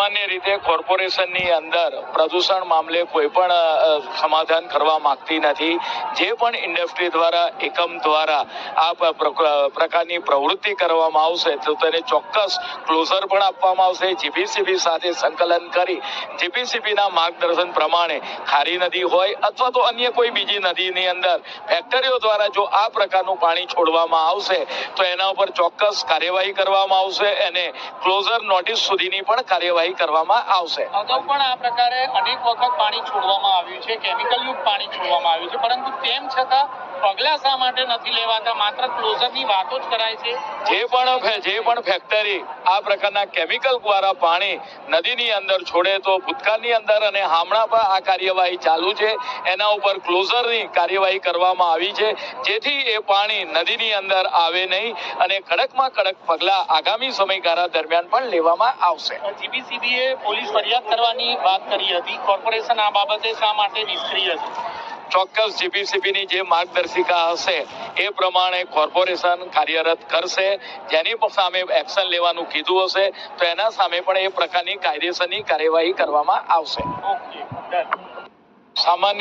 સામાન્ય રીતે કોર્પોરેશનની અંદર પ્રદૂષણ મામલે કોઈ પણ સમાધાન કરવા માંગતી નથી. જે પણ ઇન્ડસ્ટ્રી દ્વારા, એકમ દ્વારા આ પ્રકારની પ્રવૃત્તિ કરવામાં આવશે, તો તેને ચોક્કસ ક્લોઝર પણ આપવામાં આવશે. જીપીસીબી સાથે સંકલન કરી જીપીસીબીના માર્ગદર્શન પ્રમાણે ખારી નદી હોય અથવા તો અન્ય કોઈ બીજી નદીની અંદર ફેક્ટરીઓ દ્વારા જો આ પ્રકારનું પાણી છોડવામાં આવશે, તો એના ઉપર ચોક્કસ કાર્યવાહી કરવામાં આવશે અને ક્લોઝર નોટિસ સુધીની પણ કાર્યવાહી કરવામાં આવશે. અગાઉ પણ આ પ્રકારે અનેક વખત પાણી છોડવામાં આવ્યું છે કેમિકલ યુક્ત પાણી છોડવામાં આવ્યું છે પરંતુ તેમ છતાં પગલા શા માટે નથી લેવાતા? માત્ર ક્લોઝરની વાતો જ કરાય છે. જે પણ જે પણ ફેક્ટરી આ પ્રકારના કેમિકલ દ્વારા પાણી નદીની અંદર છોડે તો ભૂતકાળની અંદર અને હમણાં પણ આ કાર્યવાહી ચાલુ છે. એના ઉપર ક્લોઝરની કાર્યવાહી કરવામાં આવી છે. જેથી એ પાણી નદીની અંદર આવે નહીં અને કડકમાં કડક પગલા આગામી સમયગાળા દરમિયાન પણ લેવામાં આવશે. જીબીસીબીએ પોલીસ ફરિયાદ કરવાની વાત કરી હતી. કોર્પોરેશન આ બાબતે શા માટે નિષ્ક્રિય છે? ચોક્કસ જીપીસીબીની જે માર્ગદર્શિકા હશે એ પ્રમાણે કોર્પોરેશન કાર્યરત કરશે. જેની સામે એક્શન લેવાનું કીધું હશે તો એના સામે પણ એ પ્રકારની કાયદેસરની કાર્યવાહી કરવામાં આવશે. સામાન્ય